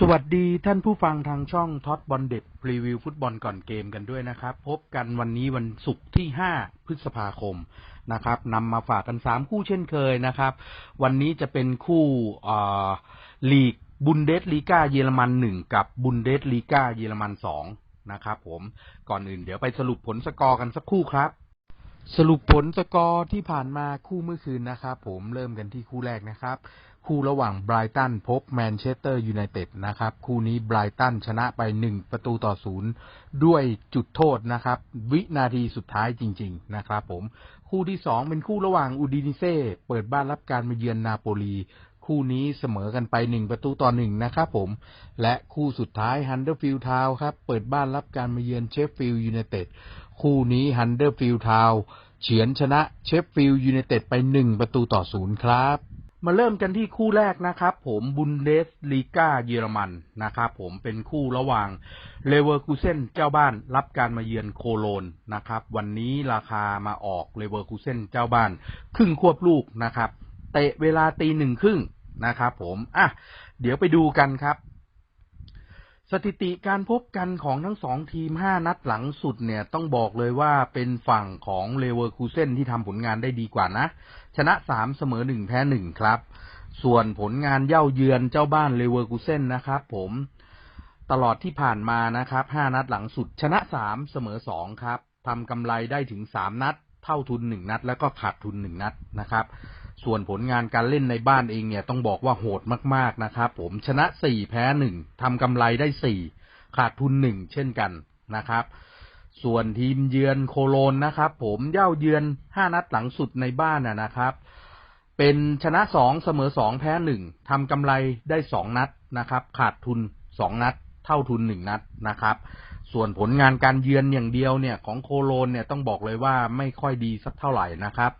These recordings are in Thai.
สวัสดีท่านผู้ฟังทางช่องท็อตบอลเด็ดรีวิวฟุตบอลก่อนเกมกันด้วยนะครับ พบกันวันนี้วันศุกร์ที่ 5 พฤษภาคมนะครับนำมาฝากกัน 3 คู่เช่นเคยนะครับ วันนี้จะเป็นคู่ลีกบุนเดสลีกาเยอรมัน 1 กับบุนเดสลีกาเยอรมัน 2 นะครับผมก่อนอื่นเดี๋ยวไปสรุปผลสกอร์กันสักคู่ครับสรุปผลสกอร์ที่ผ่านมาคู่เมื่อคืนนะครับ ผมเริ่มกันที่คู่แรกนะครับ คู่ระหว่างไบรตันพบแมนเชสเตอร์ยูไนเต็ดนะครับ คู่นี้ไบรตันชนะไป1ประตูต่อศูนย์ด้วยจุดโทษนะครับ วินาทีสุดท้ายจริง ๆ นะครับผม คู่ที่2เป็นคู่ระหว่างอูดินิเซ่เปิดบ้านรับการมาเยือนนาโปลี คู่นี้เสมอกันไป1ประตูต่อ1นะครับผม และคู่สุดท้ายฮันเดอร์ฟิลด์ทาวครับ เปิดบ้านรับการมาเยือนเชฟฟิลด์ยูไนเต็ดคู่นี้ฮันเดอร์ฟิลด์ทาวเฉือนชนะเชฟฟิลด์ยูไนเต็ดไป1ประตูต่อศูนย์ครับ มาเริ่มกันที่คู่แรกนะครับ ผมบุนเดสลีกาเยอรมันนะครับ ผมเป็นคู่ระหว่างเลเวอร์คูเซนเจ้าบ้านรับการมาเยือนโคโลนนะครับ วันนี้ราคามาออกเลเวอร์คูเซนเจ้าบ้าน ครึ่งควบลูกนะครับ เตะเวลาตีหนึ่งครึ่งนะครับ ผมอะเดี๋ยวไปดูกันครับ สถิติการพบกันของทั้งสองทีม5นัดหลังสุดเนี่ยต้องบอกเลยว่าเป็นฝั่งของเลเวอร์คูเซนที่ทำผลงานได้ดีกว่านะ ชนะ3เสมอ1แพ้1ครับ ส่วนผลงานเย่าเยือนเจ้าบ้านเลเวอร์คูเซนนะครับ ผมตลอดที่ผ่านมานะครับ5นัดหลังสุดชนะ3เสมอ2ครับทำกำไรได้ถึง3นัด เท่าทุน1นัด แล้วก็ขาดทุน1นัดนะครับ ส่วนผลงานการเล่นในบ้านเองเนี่ยต้องบอกว่าโหดมากๆนะครับ ผมชนะ4แพ้1ทำกำไรได้4ขาดทุน1เช่นกันนะครับ ส่วนทีมเยือนโคโลนนะครับ ผมเย่าเยือน5นัดหลังสุดในบ้านนะครับ เป็นชนะ2เสมอ2แพ้1ทำกำไรได้2นัดนะครับ ขาดทุน2นัด เท่าทุน1นัดนะครับ ส่วนผลงานการเยือนอย่างเดียวเนี่ยของโคโลนเนี่ยต้องบอกเลยว่าไม่ค่อยดีสักเท่าไหร่นะครับ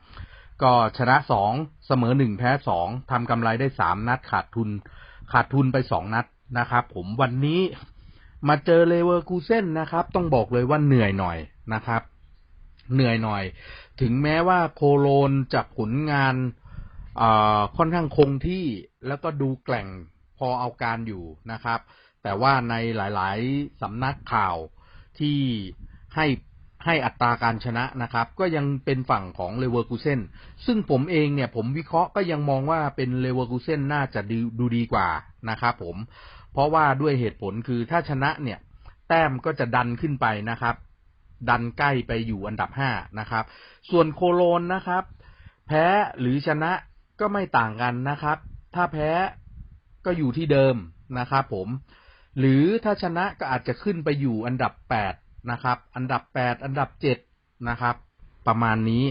ก็ชนะสองเสมอหนึ่งแพ้สองทำกำไรได้สามนัด ขาดทุนขาดทุนไปสองนัดนะครับ ผมวันนี้ มาเจอเลเวอร์คูเซนนะครับ ต้องบอกเลยว่าเหนื่อยหน่อยนะครับ เหนื่อยหน่อย ถึงแม้ว่าโคโลนจะผลงานค่อนข้างคงที่แล้วก็ดูแกล่งพอเอาการอยู่นะครับ แต่ว่าในหลาย ๆ สำนักข่าวที่ให้ให้อัตราการชนะนะครับ ก็ยังเป็นฝั่งของเลเวอร์คูเซนซึ่งผมเองเนี่ยผมวิเคราะห์ก็ยังมองว่าเป็นเลเวอร์คูเซนน่าจะดูดีกว่านะครับผม เพราะว่าด้วยเหตุผลคือถ้าชนะเนี่ย แต้มก็จะดันขึ้นไปนะครับ ดันใกล้ไปอยู่อันดับห้านะครับ ส่วนโคโลนนะครับ แพ้หรือชนะก็ไม่ต่างกันนะครับ ถ้าแพ้ก็อยู่ที่เดิมนะครับผม หรือถ้าชนะก็อาจจะขึ้นไปอยู่อันดับแปดนะครับ อันดับแปดอันดับเจ็ดนะครับ ประมาณนี้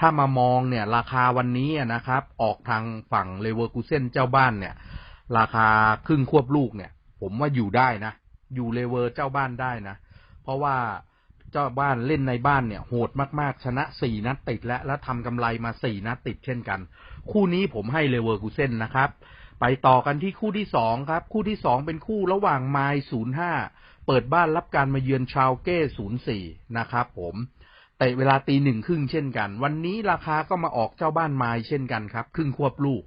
ถ้ามามองเนี่ย ราคาวันนี้นะครับ ออกทางฝั่งเลเวอร์คูเซนเจ้าบ้านเนี่ย ราคาครึ่งควบลูกเนี่ย ผมว่าอยู่ได้นะ อยู่เลเวอร์เจ้าบ้านได้นะ เพราะว่าเจ้าบ้านเล่นในบ้านเนี่ย โหดมากๆ ชนะสี่นัดติดแล้วแล้วทำกำไรมาสี่นัดติดเช่นกัน คู่นี้ผมให้เลเวอร์คูเซ่นนะครับ ไปต่อกันที่คู่ที่สองครับ คู่ที่สองเป็นคู่ระหว่างไมล์ศูนย์ห้าเปิดบ้านรับการมาเยือนชาวเก้ศูนย์สี่นะครับผมเตะเวลาตีหนึ่งครึ่งเช่นกัน วันนี้ราคาก็มาออกเจ้าบ้านไม้เช่นกันครับ ครึ่งควบลูก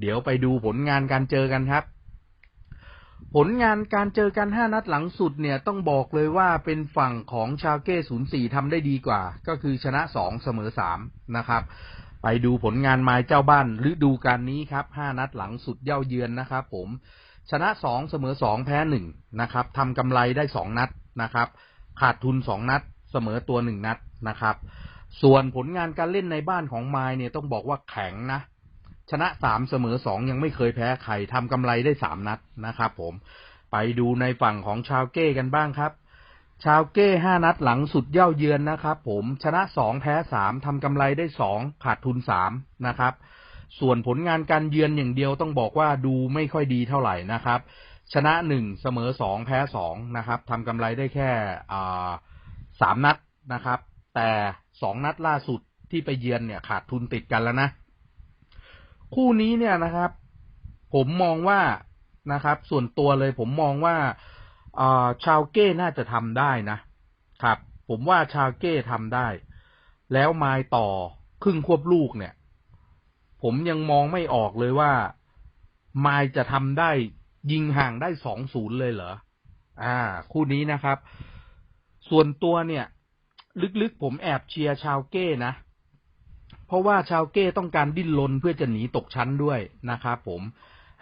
เดี๋ยวไปดูผลงานการเจอกันครับ ผลงานการเจอกันห้านัดหลังสุดเนี่ยต้องบอกเลยว่าเป็นฝั่งของชาวเก้ศูนย์สี่ทำได้ดีกว่า ก็คือชนะสองเสมอสามนะครับไปดูผลงานไม้เจ้าบ้านฤดูกาลนี้ครับห้านัดหลังสุดเย่าเยือนนะครับผม ชนะสองเสมอสองแพ้หนึ่งนะครับทำกำไรได้สองนัดนะครับ ขาดทุนสองนัด เสมอตัวหนึ่งนัดนะครับ ส่วนผลงานการเล่นในบ้านของไมล์เนี่ยต้องบอกว่าแข็งนะ ชนะสามเสมอสองยังไม่เคยแพ้ใครทำกำไรได้สามนัดนะครับผมไปดูในฝั่งของชาวเก้กันบ้างครับ ชาวเก้ห้านัดหลังสุดเย่าเยือนนะครับผมชนะสองแพ้สามทำกำไรได้สองขาดทุนสามนะครับ ส่วนผลงานการเยือนอย่างเดียวต้องบอกว่าดูไม่ค่อยดีเท่าไหร่นะครับ ชนะหนึ่งเสมอสองแพ้สองนะครับทำกำไรได้แค่สามนัดนะครับ แต่สองนัดล่าสุดที่ไปเยือนเนี่ยขาดทุนติดกันแล้วนะ คู่นี้เนี่ยนะครับ ผมมองว่านะครับ ส่วนตัวเลยผมมองว่าชาวเก้น่าจะทำได้นะครับ ผมว่าชาวเก้ทำได้ แล้วไม้ต่อครึ่งควบลูกเนี่ย ผมยังมองไม่ออกเลยว่าไมายจะทำได้ยิงห่างได้สองศูนย์เลยเหรอ อ่า คู่นี้นะครับ ส่วนตัวเนี่ย ลึกๆผมแอบเชียร์ชาวเก้นะ เพราะว่าชาวเก้ต้องการดิ้นรนเพื่อจะหนีตกชั้นด้วยนะครับผม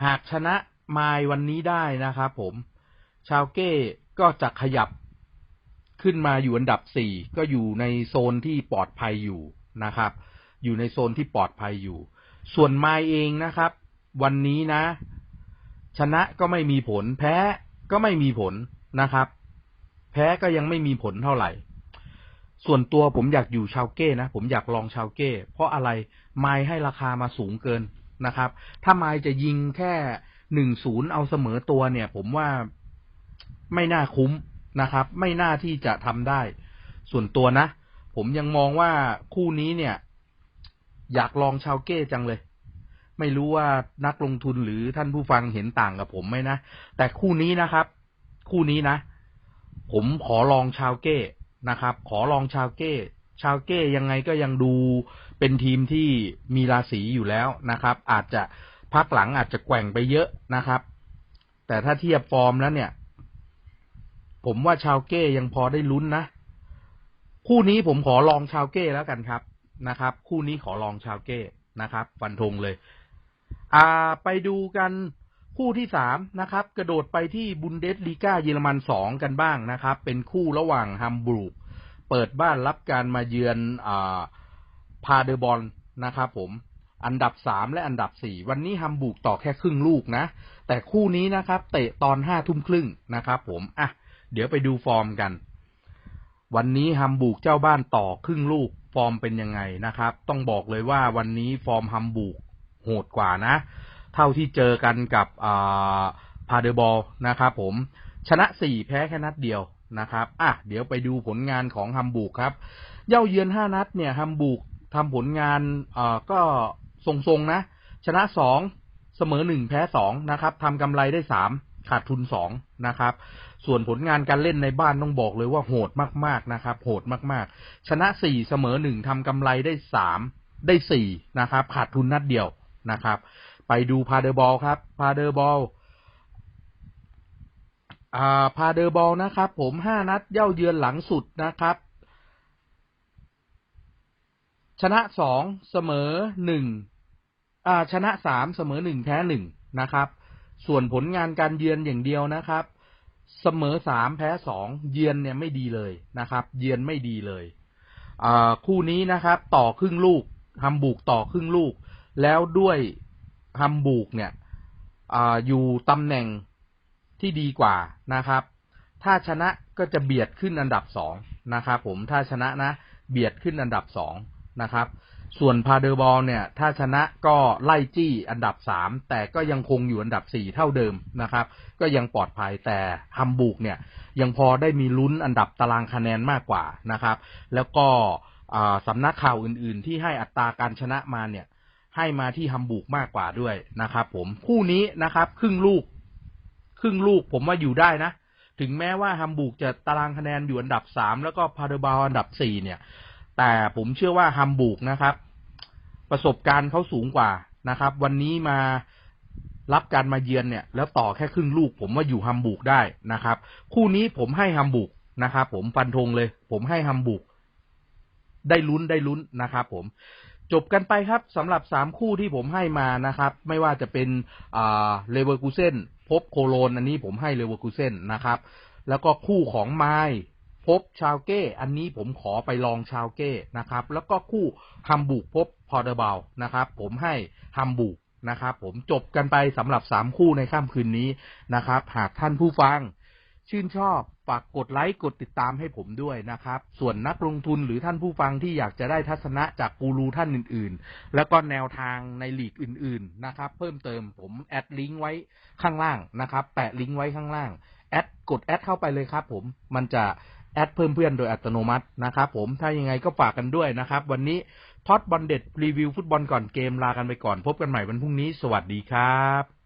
หากชนะมายวันนี้ได้นะครับผม ชาวเก้ก็จะขยับขึ้นมาอยู่อันดับสี่ก็อยู่ในโซนที่ปลอดภัยอยู่นะครับ อยู่ในโซนที่ปลอดภัยอยู่ ส่วนมายเองนะครับ วันนี้นะ ชนะก็ไม่มีผล แพ้ก็ไม่มีผลนะครับ แพ้ก็ยังไม่มีผลเท่าไหร่ ส่วนตัวผมอยากอยู่ชาวเก้นะ ผมอยากลองชาวเก้ เพราะอะไรไม้ให้ราคามาสูงเกินนะครับ ถ้าไม้จะยิงแค่หนึ่งศูนย์เอาเสมอตัวเนี่ย ผมว่าไม่น่าคุ้มนะครับ ไม่น่าที่จะทำได้ ส่วนตัวนะ ผมยังมองว่าคู่นี้เนี่ย อยากลองชาวเก้จังเลย ไม่รู้ว่านักลงทุนหรือท่านผู้ฟังเห็นต่างกับผมไหมนะ แต่คู่นี้นะครับ คู่นี้นะ ผมขอลองชาวเก้ นะครับ ขอลองชาวเก้ ชาวเก้ยังไงก็ยังดูเป็นทีมที่มีราศีอยู่แล้วนะครับ อาจจะพักหลังอาจจะแกว่งไปเยอะนะครับ แต่ถ้าเทียบฟอร์มแล้วเนี่ย ผมว่าชาวเก้ยังพอได้ลุ้นนะ คู่นี้ผมขอลองชาวเก้แล้วกันครับนะครับ คู่นี้ขอลองชาวเก้นะครับ ฟันธงเลย อ่า ไปดูกัน คู่ที่สามนะครับ กระโดดไปที่บุนเดสลีกาเยอรมันสองกันบ้างนะครับ เป็นคู่ระหว่างฮัมบูร์กเปิดบ้านรับการมาเยือนอ่าพาเดอร์บอลนะครับผมอันดับสามและอันดับสี่วันนี้ฮัมบูร์กต่อแค่ครึ่งลูกนะ แต่คู่นี้นะครับ เตะตอนห้าทุ่มครึ่งนะครับผมอะเดี๋ยวไปดูฟอร์มกัน วันนี้ฮัมบูร์กเจ้าบ้านต่อครึ่งลูกฟอร์มเป็นยังไงนะครับ ต้องบอกเลยว่าวันนี้ฟอร์มฮัมบูร์กโหดกว่านะ เท่าที่เจอกันกับพาเดอร์บอลนะครับผมชนะสี่แพ้แค่นัดเดียวนะครับ อะ เดี๋ยวไปดูผลงานของฮัมบูกครับ เย่าเยือนห้านัดเนี่ยฮัมบูกทำผลงานเอ่อก็ทรงๆนะ ชนะสองเสมอหนึ่งแพ้สองนะครับทำกำไรได้สามขาดทุนสองนะครับ ส่วนผลงานการเล่นในบ้านต้องบอกเลยว่าโหดมากๆนะครับ โหดมากๆ ชนะสี่เสมอหนึ่งทำกำไรได้สามได้สี่นะครับ ขาดทุนนัดเดียวนะครับ ไปดูพาเดอร์บอลครับพาเดอร์บอลอ่าพาเดอร์บอลนะครับ ผมห้านัดเย่าเยือนหลังสุดนะครับ ชนะสองเสมอหนึ่งอ่าชนะสามเสมอหนึ่งแพ้หนึ่งนะครับ ส่วนผลงานการเยือนอย่างเดียวนะครับ เสมอสามแพ้สองเยือนเนี่ยไม่ดีเลยนะครับ เยือนไม่ดีเลยอ่าคู่นี้นะครับ ต่อครึ่งลูกฮัมบูกต่อครึ่งลูก แล้วด้วย ฮัมบูกเนี่ยออยู่ตำแหน่งที่ดีกว่านะครับ ถ้าชนะก็จะเบียดขึ้นอันดับสองนะครับผมถ้าชนะนะเบียดขึ้นอันดับสองนะครับ ส่วนพาเดอร์บอลเนี่ย ถ้าชนะก็ไล่จี้อันดับสามแต่ก็ยังคงอยู่อันดับสี่เท่าเดิมนะครับ ก็ยังปลอดภัยแต่ฮัมบูกเนี่ย ยังพอได้มีลุ้นอันดับตารางคะแนนมากกว่านะครับ แล้วก็สำนักข่าวอื่น ๆ ที่ให้อัตราการชนะมาเนี่ย ให้มาที่ฮัมบูกมากกว่าด้วยนะครับ ผมคู่นี้นะครับ ครึ่งลูก ครึ่งลูกผมว่าอยู่ได้นะ ถึงแม้ว่าฮัมบูกจะตารางคะแนนอยู่อันดับสามแล้วก็พาเดบาอันดับสี่เนี่ย แต่ผมเชื่อว่าฮัมบูกนะครับ ประสบการณ์เขาสูงกว่านะครับ วันนี้มารับการมาเยือนเนี่ย แล้วต่อแค่ครึ่งลูก ผมว่าอยู่ฮัมบูกได้นะครับ คู่นี้ผมให้ฮัมบูกนะครับผมฟันธงเลย ผมให้ฮัมบูกได้ลุ้นได้ลุ้นนะครับผม จบกันไปครับสำหรับสามคู่ที่ผมให้มานะครับ ไม่ว่าจะเป็นเลเวอร์คูเซนพบโคโลนอันนี้ผมให้เลเวอร์คูเซนนะครับ แล้วก็คู่ของไมล์พบชาวเก้ อันนี้ผมขอไปลองชาวเก้นะครับ แล้วก็คู่ฮัมบูกพบพอเดอร์บลนะครับ ผมให้ฮัมบูกนะครับ ผมจบกันไปสำหรับสามคู่ในค่ำคืนนี้นะครับ หากท่านผู้ฟัง ชื่นชอบฝากกดไลค์กดติดตามให้ผมด้วยนะครับ ส่วนนักลงทุนหรือท่านผู้ฟังที่อยากจะได้ทัศนะจากกูรูท่านอื่น ๆ แล้วก็แนวทางในหลีกอื่น ๆ นะครับ เพิ่มเติมผมแอดลิงก์ไว้ข้างล่างนะครับ แปะลิงก์ไว้ข้างล่างแอดกดแอดเข้าไปเลยครับ ผมมันจะแอดเพิ่มเพื่อนโดยอัตโนมัตินะครับผมถ้ายังไงก็ฝากกันด้วยนะครับ วันนี้ท็อตบอลเด็ดรีวิวฟุตบอลก่อนเกมลากันไปก่อนพบกันใหม่วันพรุ่งนี้ สวัสดีครับ